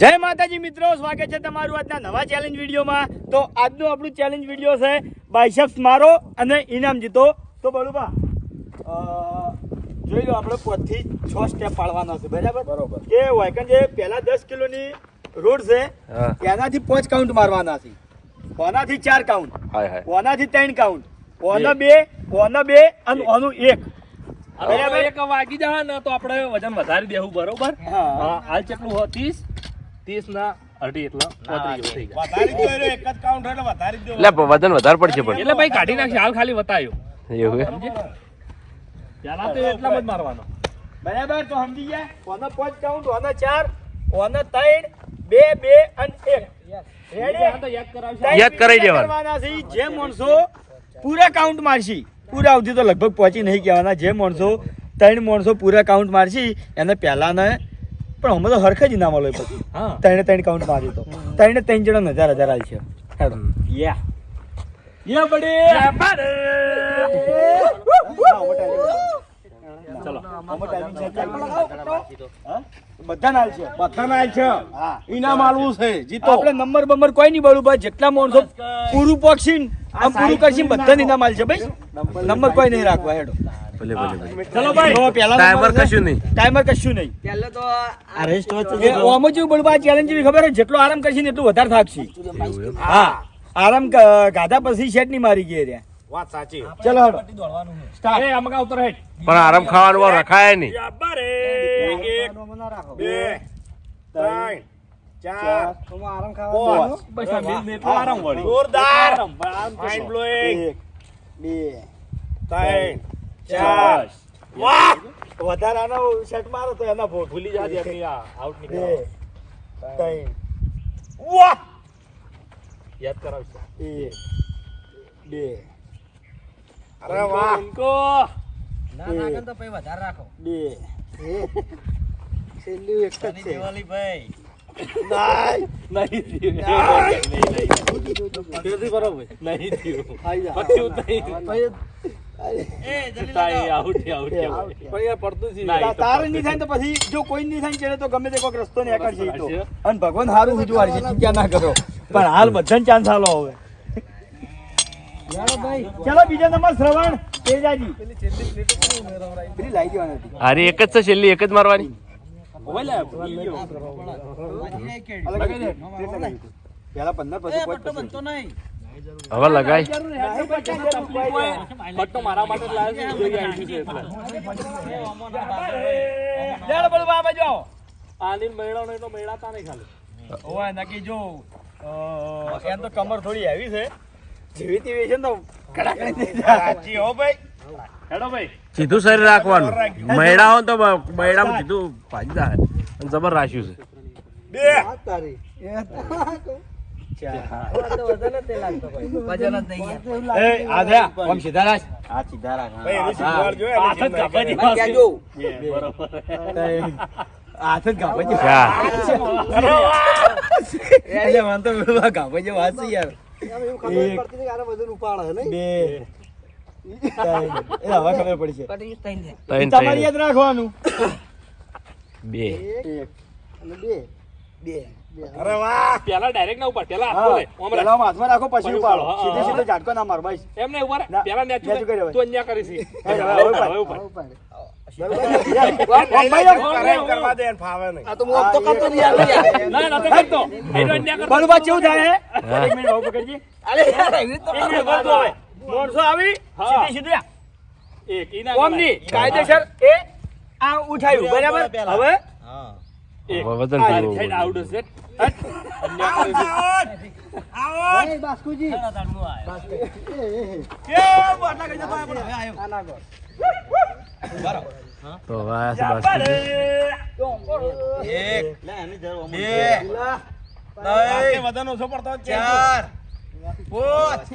જય માતાજી મિત્રો સ્વાગત છે તમારું આજના નવા ચેલેન્જ વિડીયોમાં. તો આજનું આપણું ચેલેન્જ વીડિયો છે બાયસેપ્સ મારો અને ઇનામ જીતો. તો બરોબર જોઈ લો આપણે પોતથી છ સ્ટેપ પાડવાના છે બરાબર? બરોબર. કે વાયકન જે પહેલા દસ કિલોની રોડ છે તેનાથી એનાથી પાંચ કાઉન્ટ મારવાના છે. કોનાથી ચાર કાઉન્ટ ઓનાથી ત્રણ કાઉન્ટ કોનો બે કોનો બે અને ઓનું એક. બરાબર? એક વાગી જાય ને તો આપણે વજન વધારી દેવું બરોબર? હા. હાલ કેટલું ત્રીસ? ત્રીસ ના અઢી એટલે પોત્રીસ થઈ જાય વધારી દો એટલે એક જ કાઉન્ટ એટલે વધારી દો એટલે વજન વધારે પડશે પણ. એટલે ભાઈ કાઢી નાખશે હાલ ખાલી વતાયો. એવું પેલા તો એટલામાં જ મારવાનો. બરાબર તો સમજી ગયા? ઓના પાંચ કાઉન્ટ ઓના ચાર ઓના ત્રણ બે બે અને એક. રેડી આ તો યાદ દેવાનું. છે. જે માણસો પૂરા કાઉન્ટ મારશી પૂરા અવધિ તો લગભગ પહોંચી નહીં કહેવાના. જે માણસો ત્રણ માણસો પૂરા કાઉન્ટ મારશી એને પહેલાને પણ અમે તો હરખે જ ઇનામ હોય પછી. હા. ત્રણે ત્રણ કાઉન્ટ મારી તો. ત્રણે ત્રણ જણા હજાર હજાર આલશે હેડો. યા. યા ચલો. બધા નાલ છે. બધા ના છે. ઇનામ આલવું છે. જીતો. આપણે નંબર બંબર કોઈ નહીં બળું ભાઈ. જેટલા માણસો પૂરું પક્ષી આમ પૂરું કરશી બધા ઇનામ આલ છે ભાઈ. નંબર કોઈ નહીં રાખવા હેડો. ભલે ભલે ભલે. ચલો ભાઈ. પહેલા ટાઈમર કશું નહીં. ટાઈમર કશું નહીં. પહેલે તો આ રેસ્ટ એ ઓમો જેવું બળવા ચેલેન્જ જેવી ખબર છે જેટલો આરામ કરશે ને એટલું વધારે થાકશે. હા. આરામ ગાધા પછી શેટ નહીં મારી ગઈ રહ્યા વાત સાચી. ચલો હેડો. એ આમાં ઉતર હેઠ? પણ આરામ ખાવાનું રખાય નહીં. યાબારે એક બે ત્રણ ચાર પાંચ. બસ આ બે મિનિટ આરામ વળી. જોરદાર. માઇન્ડ? બે ત્રણ ચાર વાહ! વધારે આનો શેટ મારો તો એના ભૂલી જાજે એમની આ આઉટ નીકળે ત્રણ. વાહ! યાદ કરાવશે એક બે. અરે વાહ! ઇનકો ના ને તો પછી વધારે રાખો. બે. છેલ્લું એક જ છે. દિવાળી ભાઈ. નહીં નહીં. એ નહીં. એ નહીં થાય ને તો પછી જો કોઈ નહીં થાય ને તો ગમે તે કોઈક રસ્તો ને એકડ છે ઈ તો. હશે. અને ભગવાન સારું સીધું ચિંતા ના કરો. પણ હાલ બધાને ચાન્સ હાલો હવે. ચલો બીજા નંબર શ્રવણ તેજાજી. પેલી લાઈ દેવાની હતી. અરે એક જ છે છેલ્લી એક જ મારવાની. ઓય લે, ભૂલી ગયો. વાંચી જાય કેડ. અલગ જ છે. કેટલા લાગ્યું હતું? પહેલા પંદર પછી હવે લગાય પટ્ટો મારા માટે જ લાવ્યો છું, આવી છે એટલે. લેલો બોલો બા બાજુ આની મેળાનો એટલો મેળાતા નહીં ખાલી ઓય નકી જો એમ તો કમર થોડી હેવી છે જેવી તેવી છે ને તો કડાકડી થઈ જાય. સાચી હો ભાઈ હેડો ભાઈ સીધું શરીર રાખવાનું મૈડા હોય તો મૈડામાં સીધું ભાજી જાય જબર રાખ્યું છે બે ચાર. હાથ જ. બે, ગાભા જેવું હાથ છે. યાર. બે, તમારે યાદ રાખવાનું. બે. એક અરે વાહ! પેલા ડાયરેક્ટ ના ઉપર પેલા હાથમાં રાખો. પછી ઉપાડો. સીધે સીધે ઝાટકો ના માર ભાઈ. એમ નહીં ઊભા પેલા. હવે. તું અહીંયા કરી છી. હવે, હવે. ના, ના. કાયદેસર એ આ ઉઠાયું બરાબર? હવે? વજન આઉટ હશે. તો હવે બાસ્કુજી. એક બે ત્રણ, વધન ઓછો પડતો ચાર પાંચ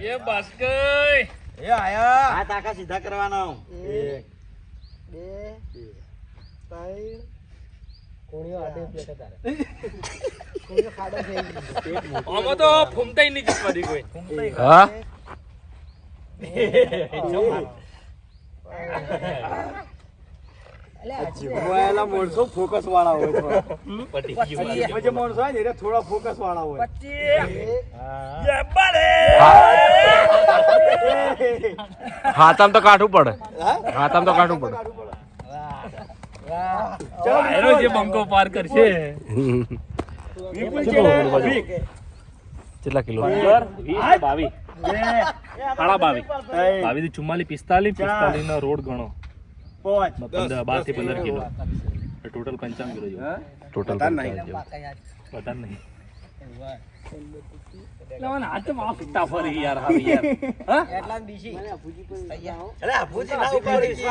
એ બાસ્કઈ. એ આયા. આ તાકા સીધા કરવાના એક આમાં તો ફૂમતાઈ નહીં જીતવાની કોઈ. હા? માણસો ફોકસ વાળા હોય ગયું જે માણસો હોય ને એ થોડા ફોકસ વાળા હોય. હાથામ તો કાઢવું પડે. હાથામ તો કાઢવું પડે. એનો જે બંકો પાર કરશે. કેટલા કિલો? પંદર વીસ ને બાવીસ? બે, સાડા થી પિસ્તાલીસ પિસ્તાલીસ નો રોડ ગણો. બારથી પંદર કિલો. ટોટલ પંચાવન કિલો જેવું. ટોટલ બધા નહીં. લેવાના હાથમાં ફીટા ફરી યાર હારી યાર. એટલા ને અરે આભુજી ના ઉપાડી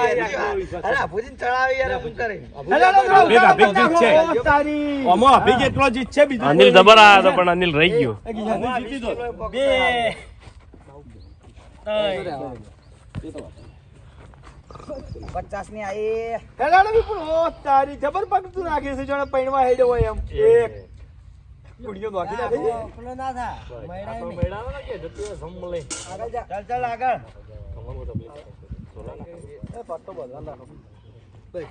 અરે આભુજી ચડાવી યાર શું કરે. હેલો, હેલો, અભિક, અભિક જીત છે. ઓ, તારી. એટલો જીત છે બીજું અનિલ જબર હતો પણ અનિલ રહી ગયો. જીતી તો. બે. પચાસની આઈ તારી જબર પગતું નાખે છે. જાણે પૈણવા હેડ્યો હોય એમ. એક. કુડીઓ નાખી નાખે છે. પેલો ના થા. મૈડા સંભળે આગળ જા. ચાલ ચાલ આગળ. ચલો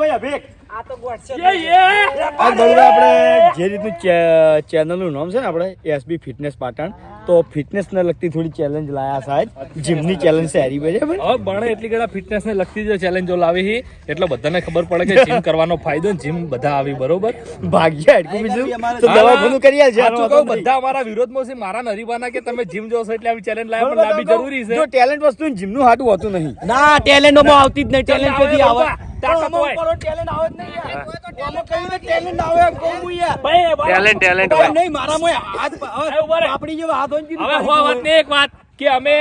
ભાઈ અભિક આ તો ગોઠ છે. આ બરોબર આપણે જે રીતનું ચેનલનું નામ છે ને આપણે એસબી ફિટનેસ પાટણ તો ફિટનેસ ને લગતી થોડી ચેલેન્જ લાયા સાહેબ. જીમની ચેલેન્જ સારી બરાબર? હવે ભણે એટલી ઘણા ફિટનેસ ને લગતી જે ચેલેન્જો લાવી છે એટલે બધાને ખબર પડે કે જીમ કરવાનો ફાયદો ને જીમ બધા આવી બરોબર? ભાગ્યા હેડકું બીજું? તો દવાખાનું કરી. બધા અમારા વિરોધમાં છે મારા નરીબાના કે તમે જીમ જોશો એટલે આવી ચેલેન્જ પણ લાવવી જરૂરી છે. જો ટેલેન્ટ વસ્તુ જીમનું હાટું હોતું નહીં. ના ટેલેન્ટમાં આવતી જ નહીં. ટેલેન્ટ કદી આવે? ટેલેન્ટ નહીં. આપણી હોય હવે વાત ને એક વાત કે અમે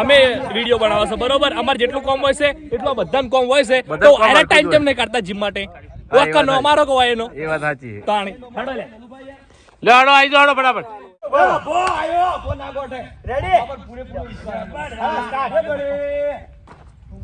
અમે વીડિયો બનાવો છે બરોબર? અમારે જેટલું કોમ હોય છે એટલું બધાને કોમ હોય છે. તો આને ટાઈમ કેમ નહીં કાઢતા જીમ માટે? હા, એ વાત વકરનો સાચી. અમારો કવાય એનો? એ વાત સાચી. તાણી. હેડો લે. લે હડો આવી જાઓ હડો ફટાફટ. રેડી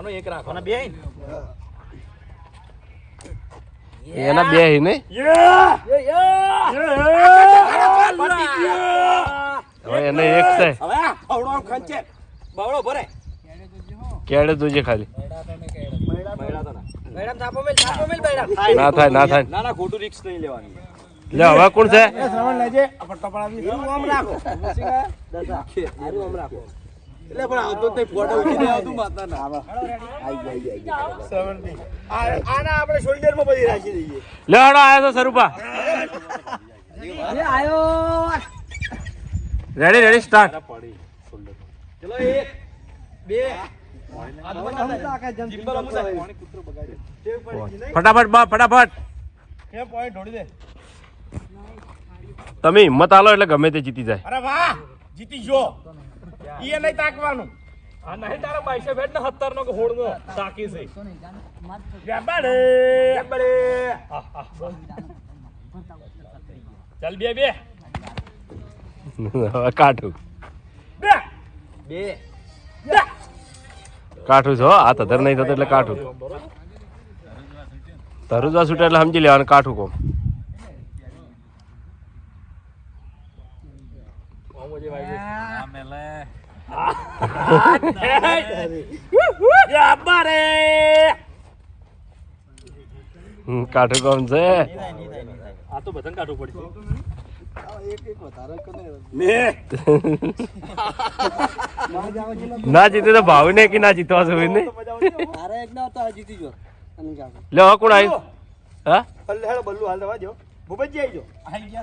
અને બે એના બે હી ને હવે એને એક છે. હવે આવડો ખંચે. બાવળો ભરે. કેડે જોજે ખાલી. મેડમ થાપો મેલ થાપો મેલ મેડમ. ના થાય ના થાય. ના ના ખોટું રિક્સ નહીં લેવાની. લે હવે કોણ છે? શ્રવણ લેજે. આમ રાખો. એટલે પણ આવતો તે ફોટો ઉઠીને આવતું માતાના. આ- આના આપણે શોલ્ડરમાં બધી રાખી દઈએ. લે હડો આયો છે સ્વરૂપા. એ આયો. રેડી રેડી સ્ટાર્ટ ચલો એક બે. ફટાફટ બા ફટાફટ. એ પોઈન્ટ ઢોળી દે. તમે હિંમત આલો એટલે ગમે તે જીતી જાય. અરે વાહ જીતી જો ઈ નહીં તાકવાનું. આ નહીં તારા બાઈસે ભેટ ને સત્તર નો કે હોળ નો તાકી છે વેપાડે વેપાડે ચાલ બે બે. હવે કાઠું બે. બે. કાઠું છે હો. આ તધર નહીં થતો એટલે કાઠું તરુજા છૂટે એટલે સમજી લેવાનું કાઠું કોમ. હમ, કાઠું કોમ છે? આ તો બધા કાઢવું પડશે ના જીતે તો ભાવ ને કે ના જીતવા છે ને? તારે એક ના તો જીતી જો અને જા લે કોણ આવ્યું? હા? બલ્લુ હાલ દવા જો ભૂપતજી આવી જો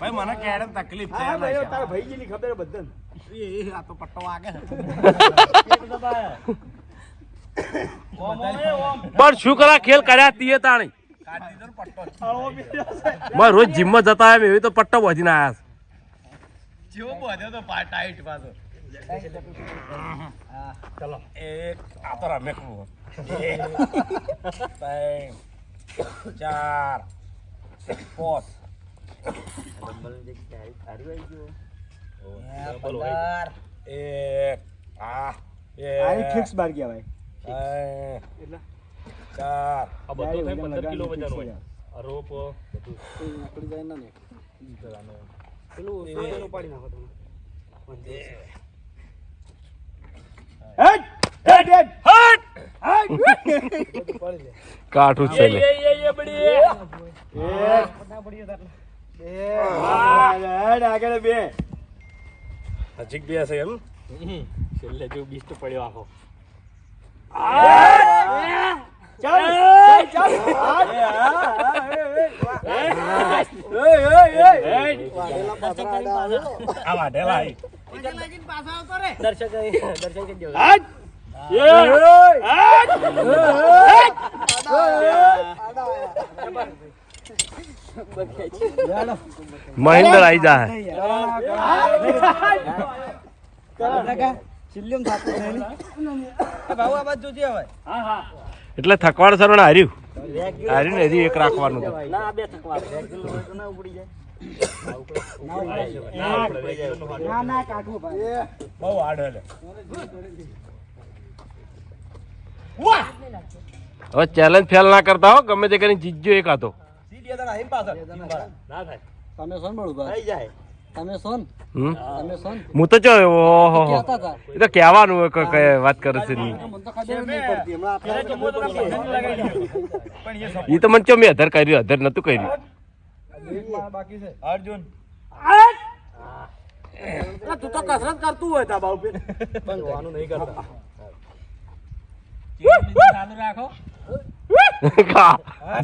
ભાઈ મને ક્યારે તકલીફ ભાઈ તારા ખબર બદલ એ આ તો પટ્ટો વાગે પણ શું કરા ખેલ કર્યા તીએ તાણી. મારે રોજ જીમમાં જતા આવે એવી તો પટ્ટો બોધીને આયા છે. જેવો બધો તો ટાઈટ પાછો. એક આ તો રમે ત્રણ ચાર. પાંચ એક. આ આની એક ફિક્સ બાર કહેવાય ત્રણ ચાર. આ બધું થાય પંદર કિલો વજન હોય. રોપ બધું. હેટ! હેટ, હેટ! કાઠું જ છે લે. એ એ એ આગળ બે હજીક બે હશે એમ છેલ્લે જેવું બીસ્ટ પડ્યો આખો ચાલ ચાલ ચાલ. આ વાઢેલા આઈ. મહેન્દ્ર આઈ જા. એટલે થકવાડ સરણ હાર્યું. હાર્યું ને હજી એક રાખવાનું હતું. હવે ચેલેન્જ ફેલ ના કરતા હો ગમે તે કરીને જીતજો એક હતો ના થાય. તમે સોન બળુભા તમે સોન. તમે સોન. હું તો ચો ઓહો એ તો કહેવાનું હોય કઈ વાત કરે છે એ તો મને ચો મેં અધર કર્યું અધર નતું કર્યું. બાકી છે. અર્જુન. તું તો કસરત કરતું હોય તા બાઉ નહીં કરતા.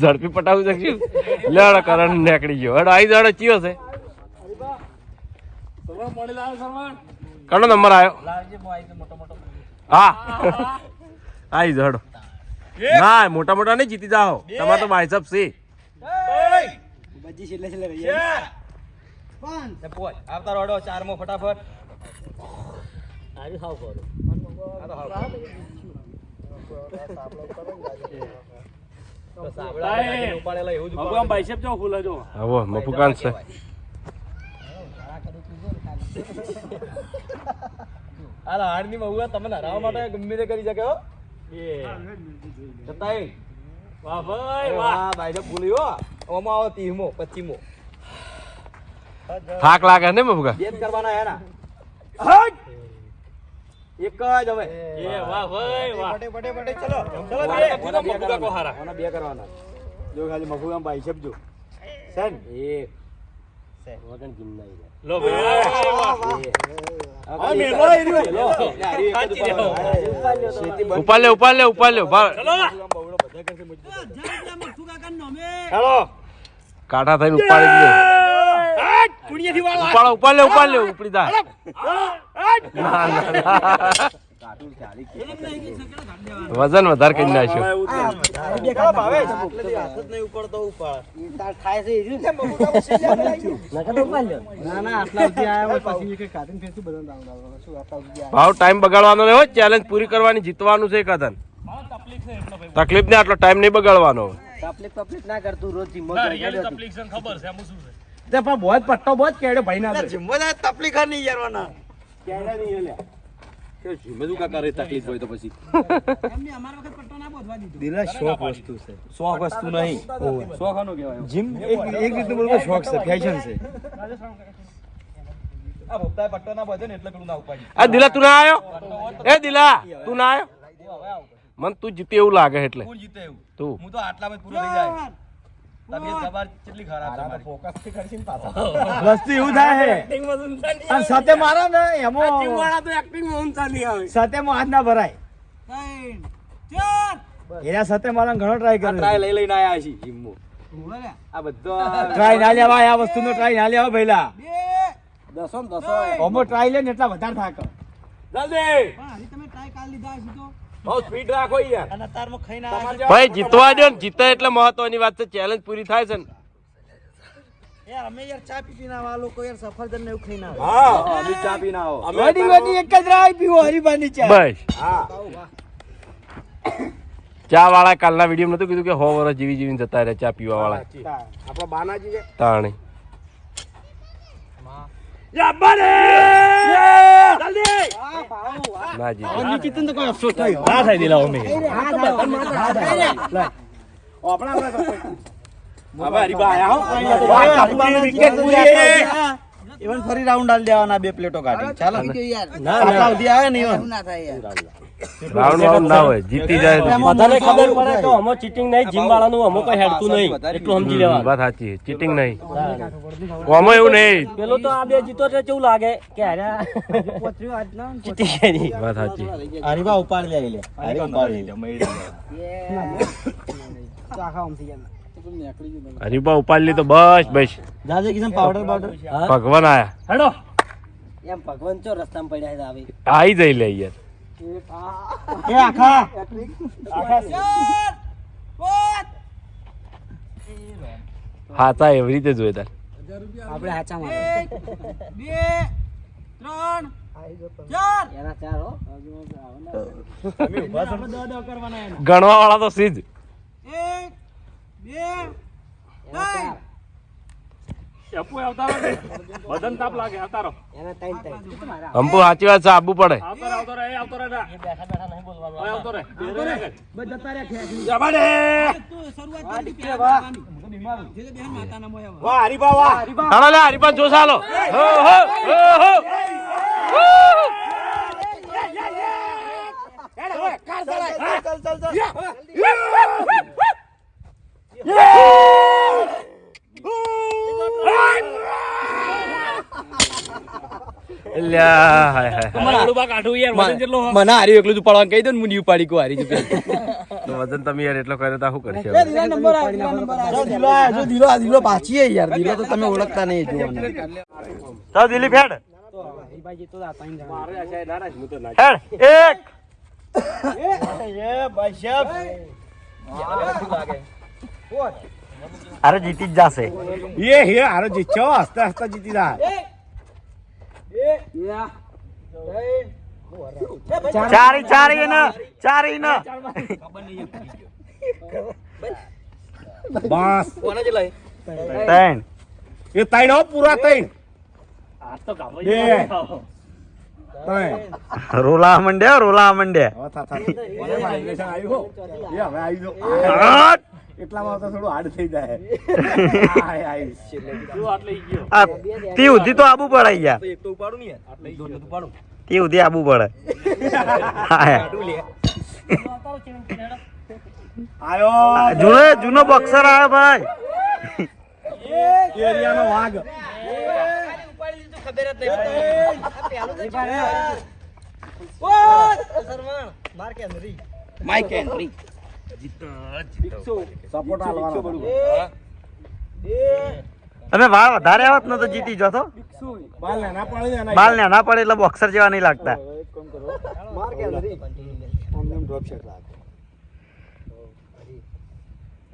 ઝડપી પટાવી શકશું લેડ કરણ નીકળી ગયો. હેડ, આઈ દાડો ચિયો છે. કણો નંબર આવ્યો હા. આઈ જડો. ના, મોટા મોટા નહીં જીતી જાઓ. તમારે તો બાયસપ છે. આવતા રોડો ચારમો ફટાફટ આજે સાવ કરો ઉપાડેલા એવું જ ભગવાન બાઈસેપ જો ફૂલે જો આવો મફુકાન છે હાડની તમને હરાવવા માટે ગમે તે કરી શકે હો બે છતાંય વાહ ભાઈ વાહ ભાઈ તો ભૂલ્યો હો ઓમાં આવો ત્રીસમો પચીમો થાક લાગે ને મફુકા બે જ કરવાના હે ના. એક જ હવે. એ વાહ ભાઈ વાહ. પટે પટે પટે ચલો ચલો બે. મફુકા મફુકા કો હારા. ઓના બે કરવાના. જો ખાલી મફુગામ ભાઈ જો સેન? એક લો ભાઈ આ મેલો એ રહ્યો. સાચી રહ્યો. ઉપાડ. લે ઉપાડ લે ઉપાડ લે. ઊભા ચલો. ના. હેલો કાંઠા થઈને ઉપાડી લે હેટ! કુણિયાથી વાળો ઉપાડો ઉપાડ લે ઉપાડ લે ઉપડી જા હેટ! ના, ના, ના. વજન વધારે કરી નાખ્યો ચલો ભાવેશ આટલેથી હાથ જ નહીં ઉપાડતો ઉપાડ થાય છે એ રહ્યું. ના ના આટલા સુધી આયા હોય પછી એક કાઢીને ફેરથી બધાને દાવ દાવ દાવ. શું આટલા સુધી આયા? ભાવ ટાઈમ બગાડવાનો નહીં હોય ચેલેન્જ પૂરી કરવાની જીતવાનું છે કદન તકલીફ ને આટલો ટાઈમ નહીં બગાડવાનો તકલીફ તકલીફ ના કરતું રોજ તકલીફ ખબર છે શું છે તે પણ બહુ જ પટ્ટો બહુ જ કેડ્યો ભાઈ ના જીમો જાય તકલીફ નહીં યારવાના. દિલા શોખ વસ્તુ છે. શોખ વસ્તુ નહીં. શોખ આનો કહેવાય. જીમ એક એક રીતે બોલવો શોખ છે ફેશન છે. આ ભોગતા પટ્ટો ના બધે ને એટલે પેલું ના ઉપાડી આ દિલા તું ના આવ્યો એ દિલા તું ના આવ્યો મન તું જીતે એવું લાગે એટલે. કોણ જીતે એવું? તું. હું તો આટલા જ થઈ જાય. વસ્તુ એવું થાય છે અને સાથે મારા ને એમાં સાથે માં હાથ ના ભરાય. એના સાથે મારા ઘણો ટ્રાય કર્યો. ટ્રાય લઈ લઈને આયા છીએ જીમમાં. આ બધો ટ્રાય ના લેવા આ વસ્તુનો ટ્રાય ના લેવા પહેલા દસો. દસો ઓમો ટ્રાય લે ને એટલા વધારે થાક. જલ્દી. બહુ સ્પીડ રાખો યાર. ભાઈ જીતવા દો ને જીતે એટલે મહત્વની વાત છે ચેલેન્જ પૂરી થાય છે ને. યાર અમે યાર ચા પી પીને આવા લોકો યાર સફરજન ને એવું હા અમે ચા પીને આવો. વડી વડી એક જ રાહ પીવો હરીબાની ચા. બસ. હા. ચા વાળા કાલના વીડિયો નતું કીધું કે હો વર્ષ જીવી જીવીને જતા રહ્યા ચા પીવા વાળા આપણા બાનાજી તાણી ના જીતી નિકિતન તો કોઈ અફસોસ થયો ના થાય દિલાવો મેં આપણા આપણા હવે હરીબા આયા હો ઇવન ફરી રાઉન્ડ આલ દેવાના બે પ્લેટો કાઢી ચાલો આટલા સુધી આવે ને ઇવન રાઉન્ડ રાઉન્ડ ના હોય જીતી જાય તો બધાને ખબર પડે તો અમો ચીટિંગ નહીં જીમ વાળાનું અમો કઈ હેડતું નહીં. એટલું સમજી લેવા વાત સાચી ચીટિંગ નહીં. અમો એવું નહીં. પેલો તો આ બે જીતો તો કેવું લાગે? કે અરે ચીટિંગ કરી વાત સાચી. હરીબા ઉપાડ લે લે. હરીબા ઉપાડ લે. હરીબા ઉપાડ લી તો બસ બસ. જાજે કિસમ પાવડર પાવડર ભગવાન આયા. હેડો. એમ ભગવાન ચો રસ્તામાં પડ્યા છે આવી. આઈ જઈ લે યાર. એ આખા. હાથા એવી રીતે જોઈતા આપણે હાચા માં એના ચાર હો. ગણવા વાળા તો સીધ એક બે લાગે આવતા રહો એના ટાઈમ ટાઈમ અંપુ સાચી વાત છે આબુ પડે. આવતો રહે આવતો ચાલ એ આવતો રહે ના. બેઠા બેઠા નહીં બોલવાનું ઓય આવતો રહે બેરે આગળ. વાહ હરીબા વાહ હાલો લે હરીપા જોશ હાલો હો હો હો હો લ્યા હાય હાય તમારે હળુબા કાઢવું યાર વજન જેટલો હોય. મને હારી એકલું જ પડવાનું કહી દો ને મુની ઉપાડી કો હારી જશે તો વજન તમે યાર એટલો કર્યો તો શું કરશે જો દિલો આયા, જો દિલો આ દિલો પાછી યાર દિલો તો તમે ઓળખતા નહીં જોવાના ચાલ દિલીપ હેડ. હરીભાઈ જીતો હતા ત્રણ જણા મારે આ સાહેબ નારાજ હું તો ના હેડ એક. અરે જીતી જ જાશે. એ હે હારો જીત્યો હસતા હસતા જીતી જાય. ચારી ચારી ને ચારી ને. બસ. ત્રણ. એ ત્રણ હો પૂરા ત્રણ. આ તો ગાભો બે. રોલા મંડ્યા રોલા મંડ્યા હવે આવી જો. એટલામાં તો થોડું હાર્ડ થઈ જાય. તી ઉધી તો આબુ પડાઈ ગયા. એક તો ઉપાડું ને આટલે દોડ ઉપાડું તી ઉધી આબુ પડે આયો. જૂનો જૂનો બોક્સર આવે ભાઈ. એરિયાનો વાઘ. માઇક આલવાનો તમે વાળ વધારે આવત ન તો જીતી જતો બાલ ને ના પડે બાલ ને ના પડે એટલે બોક્સર જેવા નહીં લાગતા.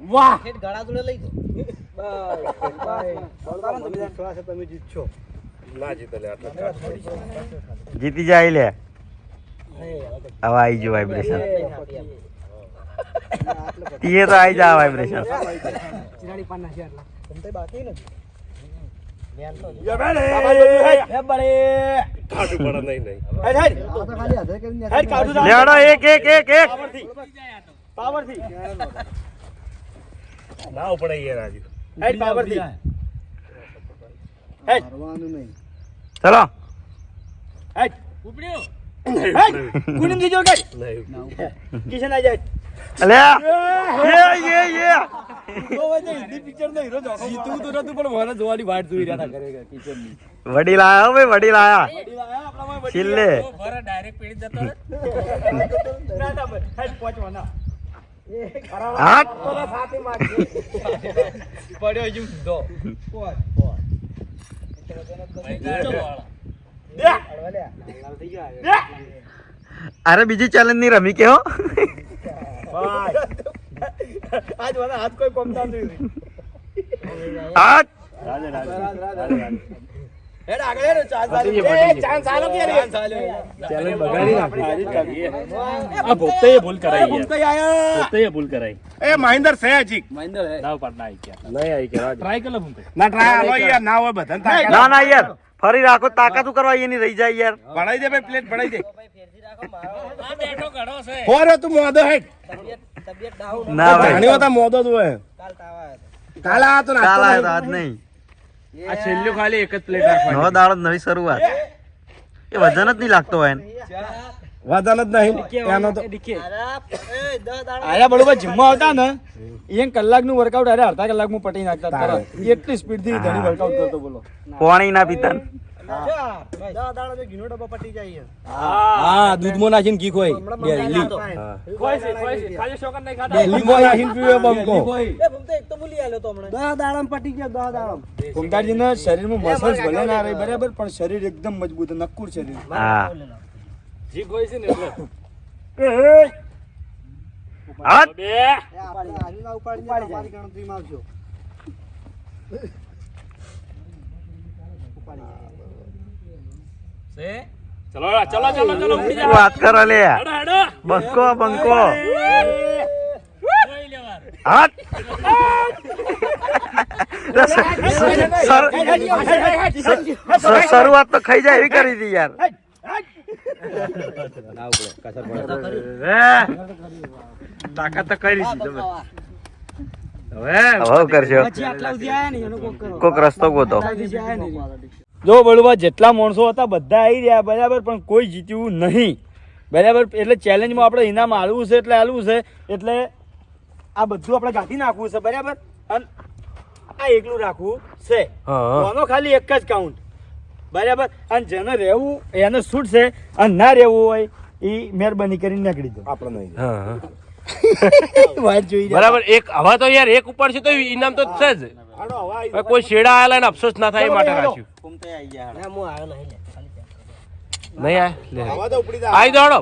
વાહ! ગળા જોડે લઈ દો જીતી જાય લે. હવે આવી જો વાઇબ્રેશન તીએ તો આવી જા વાઇબ્રેશન લેવડો એક એક એક એક. પાવરથી ના ઉપડે યાર આજુ હેડ પાવરથી. ચલો. હેડ. ઉપડ્યો. હેડ हेड દીજો ગઈ કિશન આ જાય एक एक યે યે पावर थी હિન્દી પિક્ચર નો હીરો જોખમ જીતવું તો નતું પણ મને જોવાની વાટ જોઈ રહ્યા હતા કરે કિશનની. વડીલ આયા હો ભાઈ વડીલ આયા. ભાઈ વડીલ આયા. પડ્યો અરે બીજી ચેલેન્જની રમી કેવો આજ મને હાથ કોઈ પમતા નથી હેડ આગળ હેડ, ચેલેન્જ બગાડી નાખી. આ. ભૂલ કરાઈ ભૂલ એ મહેન્દ્ર છે હજી. મહેન્દ્ર હે. દાવ પાડ ના આવી ગયા. નહીં આવી કે ટ્રાય કર લે ના ટ્રાય આલો યાર. ના હોય બધાને ના ના યાર. ફરી રાખો તાકાતું કરવા એની રહી જાય યાર. ભણાઈ દે ભાઈ પ્લેટ ભણાઈ દે. આ બેઠો ઘણો છે. હોરે તું મોદો હેડ. ના ભાઈ. ઘણી વખત મોદો જ હોય. કાલ આ તો કાલ તો આજ નહીં. આ છેલ્લું ખાલી એક જ પ્લેટ રાખવાની. નવો દાડો નવી શરૂઆત. એ વજન જ નહીં લાગતો હોય એને. વજન જ નહીં. એનો તો આયા બરોબર જીમમાં આવતા ને એક કલાકનું વર્કઆઉટ અરે અડધા કલાકમાં પટી નાખતા તરત. એટલી સ્પીડથી ધણી વર્કઆઉટ કરતો બોલો. પાણી ના પીતા. હા. દૂધમાં નાખીને ઘી ખોય શરીરમાં મસલ્સ ભલે ના રહી બરાબર પણ શરીર એકદમ મજબૂત નક્કુર શરીર. જી હોય છે ને એટલે હાથ. બે ચલો ચલો ચલો ચલો ઉડી જા વાત કરો લે હેડો હેડો બંકો બંકો હાથ સર- સર- શરૂઆત તો ખાઈ જાય એવી કરી હતી યાર તાકાત તો કરી. દીધી તમે. હવે કરશો? કોક રસ્તો ગોતો. જો બળવા જેટલા માણસો હતા બધા આવી રહ્યા બરાબર પણ કોઈ જીત્યું નહીં. બરાબર એટલે ચેલેન્જમાં આપણે ઇનામ આલવું છે એટલે આલવું છે. એટલે આ બધું આપણે ગાંધી નાખવું છે બરાબર? અને આ એકલું રાખવું છે. આનો ખાલી એક જ કાઉન્ટ બરાબર? અને જેને રહેવું એને છૂટ છે? અને ના રહેવું હોય એ મહેરબાની કરીને નીકળી દો આપણે નહીં વાત જોઈ બરાબર એક હવા તો યાર એક ઉપર છે તો ઇનામ તો છે જ. કોઈ શેડા આવેલા ને અફસોસ ના થાય એ માટે રાખ્યું. નહીં આય લે. આઈ દોડો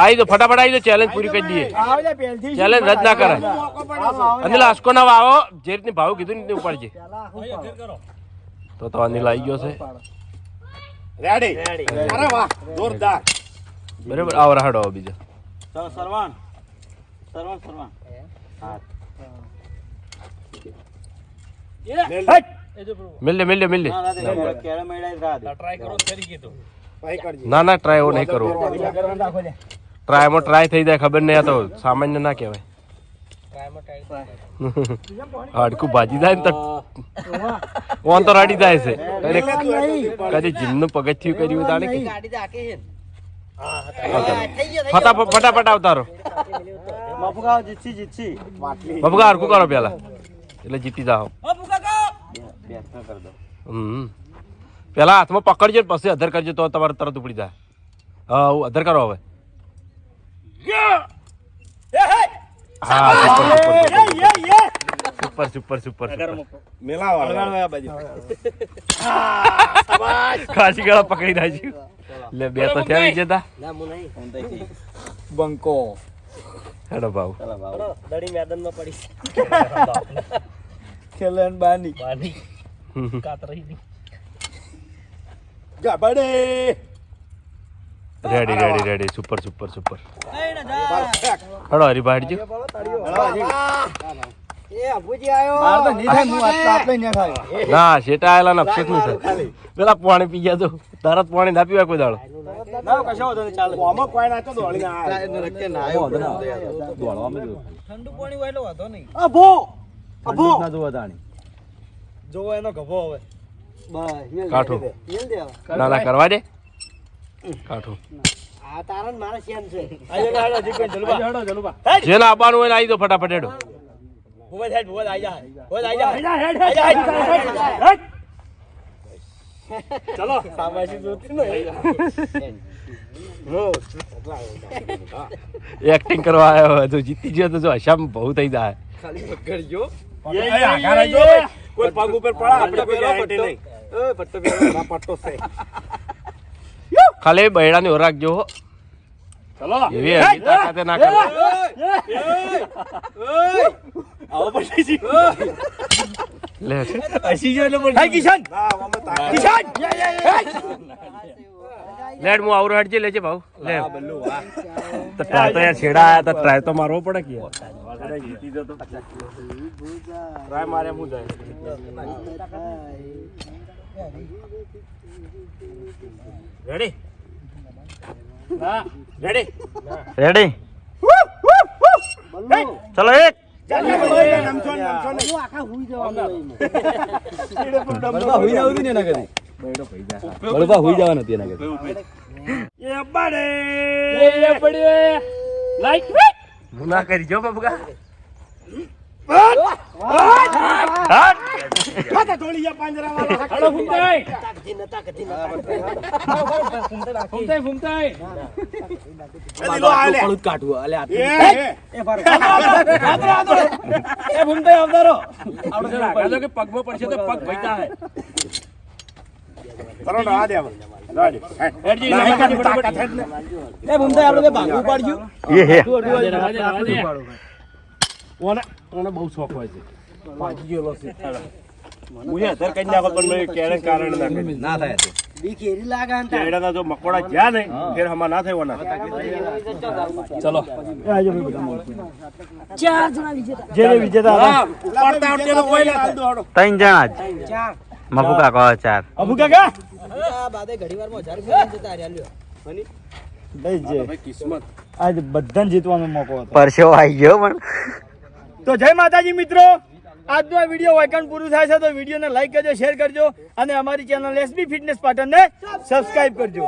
આઈ તો ફટાફટ આઈ દો ચેલેન્જ પૂરી કરી દઈએ. આવો ચેલેન્જ રદ ના કરાય. અનિલ આસકો ના આવો જે રીતની ભાવ કીધું ને ઉપાડજે. તો તો અનિલ આવી ગયો છે. રેડી અરે વાહ જોરદાર. બરાબર આવો રાહડો આવો બીજો. સરવાન. સરવાન સરવાન. મિલ લે મિલ મિલ ટ્રાય કરો કરી કીધું. ના ના ટ્રાય એવો નહીં કરવો ટ્રાયમાં ટ્રાય થઈ જાય ખબર નહીં આ તો સામાન્ય ના કહેવાય. હાડકું ભાજી જાય ને તો ઓન તો રડી જાય છે? કદી જીમનું પગથિયું કર્યું તાણે કે? ફટાફટ ફટાફટ આવતારો. બબગા હરખું કરો પેલા. એટલે જીતી જાઓ. હમ. પેલા હાથમાં પકડજો ને પછી અધર કરજો તો તમારે તરત ઉપડી જાય. હા હું અધર કરો હવે સુપર સુપર સુપર સુપર ખાસી ગળા પકડી નાખ્યું લે બે તો થયા વિજેતા બંકો. હેડો ભાવ. દડી મેદાનમાં પડી. ખેલન બાની. બાની. કાતરી ગાબડે ready ready ready super super super હેડો હરી ના શેટા આયેલા ને નહીં થાય. પેલા પાણી પી ગયા તો તરત પાણી ના પીવાય કોઈ દાડો. ના કશો વાંધો નહીં ચાલે. આમાં કોઈ નાખો દોડી ના ઠંડુ પાણી હોય વાંધો નહીં. અભો અભો. જોવો એનો ગભો હવે. કાઠું. ના ના કરવા દે? કાઠું. આ તારા ને મારા શેમ છે. આજો ના હાલો જીકન જલવા હાલો જલવા જેને આવવાનું હોય ને આવી દો ફટાફટ હેડો. ચલો. એક્ટિંગ કરવા આવ્યો તો જીતી ગયો તો જો હશામ બહુ થઈ જાય. કોઈ પગ ઉપર પડા આપણે કોઈ ગેરંટી નહીં. ખાલી બૈડાની ને રાખજો હો. ચલો. એવી હરકી તાકાતે ના કરે. હાય કિશન. કિશન. લેડ હું આવરો હટજે લેજે ભાવ. લે. તો ટ્રાય તો યાર છેડા આયા તો ટ્રાય તો મારવો પડે કે ટ્રાય મારે હું જાય. રેડી રેડી રેડી ચલો એક. ના હુઈ જવું હતું ને એના ઘરે. કરી પગમાં પડશે તો પગ ભઈતા હે. ચલો ને, દે આપણે ભાગવું પાડ્યું. હે ઓને ઓને બહુ શોખ હોય છે. હું એ અધર કરી નાખો પણ મેં ક્યારે કારણ ના કર્યું. ના થાય તો. કેળાના જો મકોડા જ્યાં નહીં ફેર હમણાં ના થાય ના ચલો. જે વિજેતા હતા. ત્રણ જણા જ. મફુ કાકો ચાર. અબુ કાકા? બાદે ઘડીવારમાં હજાર રૂપિયા જતા રહ્યા, લ્યો. ભાઈ જે આજ બધાને જીતવાનો મોકો હતો. પરસેવો આવી ગયો પણ. તો જય માતાજી મિત્રો. આજનો આ વીડિયો વાયકાન પૂરું થાય છે તો વિડીયોને લાઈક કરજો શેર કરજો અને અમારી ચેનલ એસબી ફિટનેસ પાટણને સબસ્ક્રાઇબ કરજો.